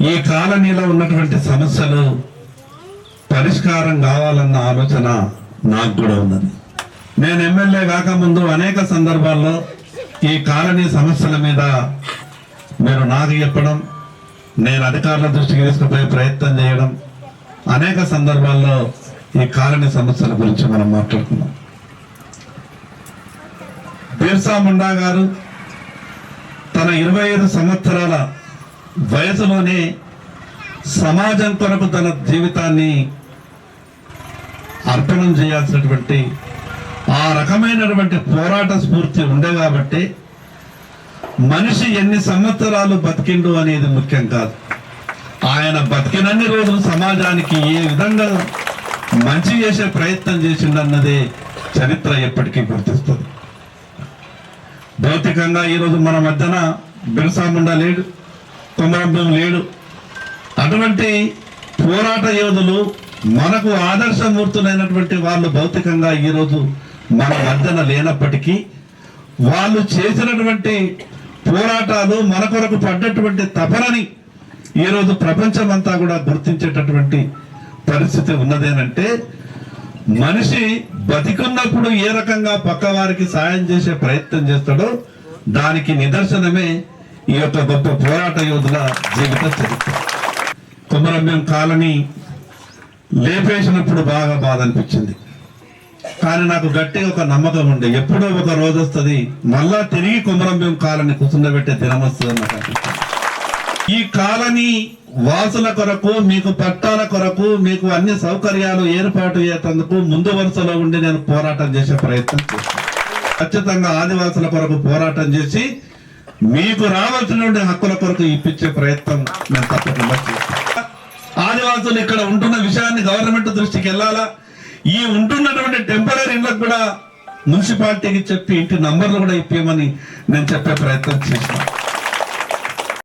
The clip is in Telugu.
ఈ కాలనీలో ఉన్నటువంటి సమస్యలు పరిష్కారం కావాలన్న ఆలోచన నాకు కూడా ఉన్నది. నేను ఎమ్మెల్యే కాకముందు అనేక సందర్భాల్లో ఈ కాలనీ సమస్యల మీద మీరు నాకు చెప్పడం నేను అధికారుల దృష్టికి తీసుకుపోయే ప్రయత్నం చేయడం అనేక సందర్భాల్లో ఈ కాలనీ సమస్యల గురించి మనం మాట్లాడుకున్నాం. బిర్సా ముండా గారు తన ఇరవై ఐదు సంవత్సరాల వయసులోనే సమాజం కొరకు తన జీవితాన్ని అర్పణం చేయాల్సినటువంటి ఆ రకమైనటువంటి పోరాట స్ఫూర్తి ఉండే కాబట్టి మనిషి ఎన్ని సంవత్సరాలు బతికిండు అనేది ముఖ్యం కాదు. ఆయన బతికినన్ని రోజులు సమాజానికి ఏ విధంగా మంచి చేసే ప్రయత్నం చేసిండన్నదే చరిత్ర ఎప్పటికీ గుర్తిస్తుంది. భౌతికంగా ఈరోజు మన మధ్యన బిర్సా ముండా లేడు. కుమరంభం లేడు. అటువంటి పోరాట యోధులు మనకు ఆదర్శమూర్తులైనటువంటి వాళ్ళు భౌతికంగా ఈరోజు మన మధ్యన లేనప్పటికీ వాళ్ళు చేసినటువంటి పోరాటాలు మన కొరకు పడ్డటువంటి తపనని ఈరోజు ప్రపంచమంతా కూడా గుర్తించేటటువంటి పరిస్థితి ఉన్నదేనంటే మనిషి బతికున్నప్పుడు ఏ రకంగా పక్కవారికి సాయం చేసే ప్రయత్నం చేస్తాడో దానికి నిదర్శనమే ఈ యొక్క గొప్ప పోరాట యోధుల జీవిత చరిత్ర. కుమరంభ్యం కాలనీ లేపేసినప్పుడు బాగా బాధ అనిపించింది. కానీ నాకు గట్టిగా ఒక నమ్మకం ఉండే. ఎప్పుడో ఒక రోజు వస్తుంది మళ్ళా తిరిగి కుమరంభ్యం కాలనీ కూర్చుండబెట్టే దినం వస్తుంది నాకు ఈ కాలనీ వాసుల కొరకు మీకు పట్టాల కొరకు మీకు అన్ని సౌకర్యాలు ఏర్పాటు చేసేందుకు ముందు వరుసలో ఉండి నేను పోరాటం చేసే ప్రయత్నం చేస్తాను ఖచ్చితంగా ఆదివాసుల కొరకు పోరాటం చేసి మీకు రావాల్సినటువంటి హక్కుల కొరకు ఇప్పించే ప్రయత్నం మేము తప్పకుండా ఆదివాసులు ఇక్కడ ఉంటున్న విషయాన్ని గవర్నమెంట్ దృష్టికి వెళ్ళాలా? ఈ ఉంటున్నటువంటి టెంపరీ ఇళ్ళకు కూడా మున్సిపాలిటీకి చెప్పి ఇంటి నంబర్లు కూడా ఇప్పేయమని నేను చెప్పే ప్రయత్నం చేస్తాను